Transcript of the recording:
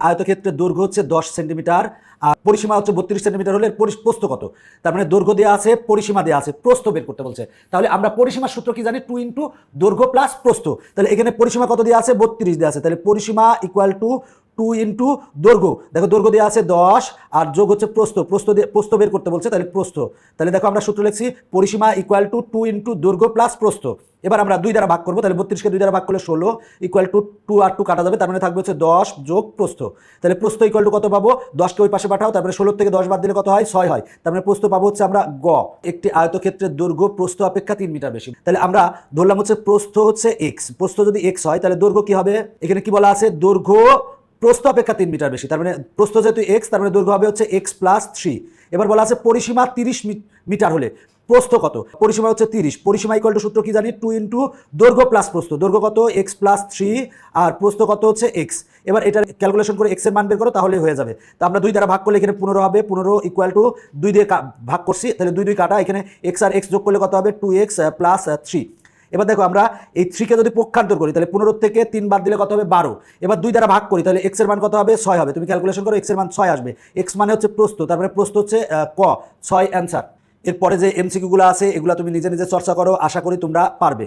আয়তক্ষেত্রের দৈর্ঘ্য হচ্ছে দশ সেন্টিমিটার, আর পরিসীমা হচ্ছে বত্রিশ সেন্টিমিটার হলে এর পরিস- প্রস্থ কত? তার মানে দৈর্ঘ্য দেওয়া আছে, পরিসীমা দেওয়া আছে প্রস্ত বের করতে বলছে। তাহলে আমরা পরিসীমার সূত্র কি জানি? টু ইন্টু দৈর্ঘ্য প্লাস প্রস্ত তাহলে এখানে পরিসীমা কত দেওয়া আছে? বত্রিশ দেওয়া আছে। তাহলে পরিসীমা ইকুয়াল টু টু ইন্টু দৈর্ঘ্য। দেখো দৈর্ঘ্য দেওয়া আছে দশ, আর যোগ হচ্ছে প্রস্থ। প্রস্থ দিয়ে, প্রস্থ বের করতে বলছে, তাহলে প্রস্থ। তাহলে দেখো আমরা সূত্র লিখছি, পরিসীমা ইকুয়াল টু টু ইন্টু দৈর্ঘ্য প্লাস প্রস্থ। এবার আমরা দুই দ্বারা ভাগ করব, তাহলে বত্রিশকে দুই দ্বারা ভাগ করলে ষোলো ইকুয়াল টু টু আর টু কাটা যাবে, তার মানে থাকবে হচ্ছে দশ যোগ প্রস্থ। তাহলে প্রস্থ ইকুয়াল টু কত পাবো? দশকে ওই পাশে পাঠাও তারপরে ষোলো থেকে দশ বাদ দিলে কত হয়? ছয় হয়। তার মানে প্রস্থ পাবো হচ্ছে আমরা গ। একটি আয়তক্ষেত্রের দৈর্ঘ্য, প্রস্থ অপেক্ষা তিন মিটার বেশি। তাহলে আমরা ধরলাম হচ্ছে প্রস্থ হচ্ছে এক্স প্রস্থ যদি এক্স হয়, তাহলে দৈর্ঘ্য কি হবে? এখানে কি বলা আছে? দৈর্ঘ্য প্রস্থ অপেক্ষা তিন মিটার বেশি। তার মানে প্রস্থ যেহেতু এক্স তার মানে দৈর্ঘ্য হবে হচ্ছে এক্স প্লাস থ্রি এবার বলা আছে পরিসীমা তিরিশ মিটার হলে প্রস্থ কত? পরিসীমা হচ্ছে তিরিশ। পরিসীমা ইকুয়াল টু সূত্র কি জানি? টু ইন্টু দৈর্ঘ্য প্লাস প্রস্থ। দৈর্ঘ্য কত? এক্স প্লাস থ্রি আর প্রস্থ কত হচ্ছে এক্স এবার এটা ক্যালকুলেশন করে এক্সের মান বের করো, তাহলে হয়ে যাবে। তো আমরা দুই দ্বারা ভাগ করলে এখানে পনেরো হবে। পনেরো ইকুয়াল টু দুই দিয়ে ভাগ করছি, তাহলে দুই দুই কাটা। এখানে এক্স আর এক্স যোগ করলে কত হবে? টু এক্স প্লাস থ্রি এবার দেখো আমরা এই থ্রিকে যদি পক্ষান্তর করি, তাহলে পনেরো থেকে তিন বার দিলে কত হবে? বারো। এবার দুই দ্বারা ভাগ করি, তাহলে এক্সের মান কত হবে? ছয় হবে। তুমি ক্যালকুলেশন করো এক্সের মান ছয় আসবে। এক্স মানে হচ্ছে প্রস্তুত তারপরে প্রস্তুত হচ্ছে ক, ছয় অ্যান্সার এরপরে যে এমসিকিউগুলো আছে, এগুলো তুমি নিজে নিজে চর্চা করো, আশা করি তোমরা পারবে।